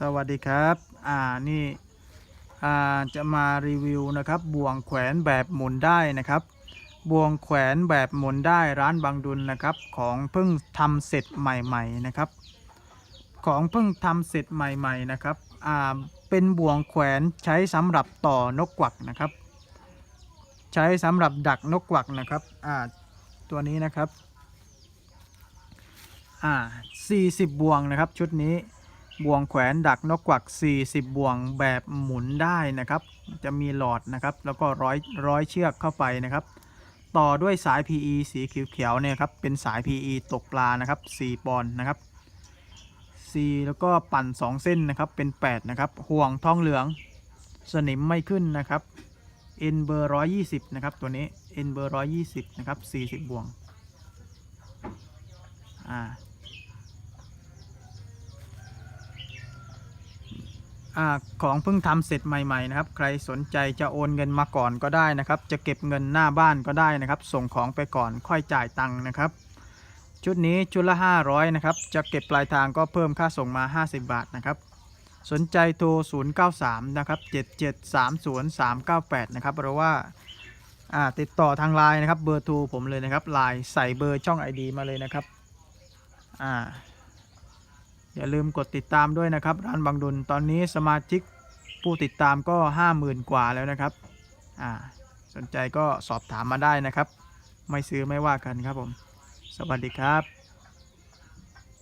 สวัสดีครับ อ่า นี่อ่าจะมารีวิวนะครับ บ่วงแขวนแบบหมุนได้นะครับ บ่วงแขวนแบบหมุนได้ร้านบางดุลนะครับ ของเพิ่งทำเสร็จใหม่ๆนะครับ ของเพิ่งทำเสร็จใหม่ๆนะครับ อ่า เป็นบ่วงแขวนใช้สำหรับต่อนกกวักนะครับ ใช้สำหรับดักนกกวักนะครับ อ่า ตัวนี้นะครับ อ่า40บ่วงนะครับชุดนี้ บ่วงแขวนดักนกกวัก 40 บ่วงแบบหมุนได้นะครับ จะมีหลอดนะครับ แล้วก็ร้อยร้อยเชือกเข้าไปนะครับ ต่อด้วยสาย PE สีเขียวๆเนี่ยครับ เป็นสาย PE ตกปลานะครับ 4 ปอนด์นะครับ4แล้วก็ปั่น 2 เส้นนะครับ เป็น 8 นะครับ ห่วงทองเหลือง สนิมไม่ขึ้นนะครับ N เบอร์ 120 นะครับ ตัวนี้ N เบอร์ 120 นะครับ 40 บ่วง อ่า อของเพิ่งทำเสร็จใหม่ๆนะครับ ใครสนใจจะโอนเงินมาก่อนก็ได้นะครับ จะเก็บเงินหน้าบ้านก็ได้นะครับ ส่งของไปก่อนค่อยจ่ายตังค์นะครับ ชุดนี้ชุดละ 500นะครับ จะเก็บปลายทางก็เพิ่มค่าส่งมา 50 บาทนะครับ สนใจโทร 093 นะครับ 7730398 นะครับหรือว่าอ่าติดต่อทางไลน์นะครับ เบอร์โทรผมเลยนะครับไลน์ใส่เบอร์ช่อง ID มาเลยนะครับอ่า อย่าลืมกดติดตามด้วยนะครับ ร้านบางดุลตอนนี้สมาชิกผู้ติดตามก็ 50,000 กว่าแล้วนะครับอ่าสนใจก็สอบถามมาได้นะครับ ไม่ซื้อไม่ว่ากันครับผม สวัสดีครับ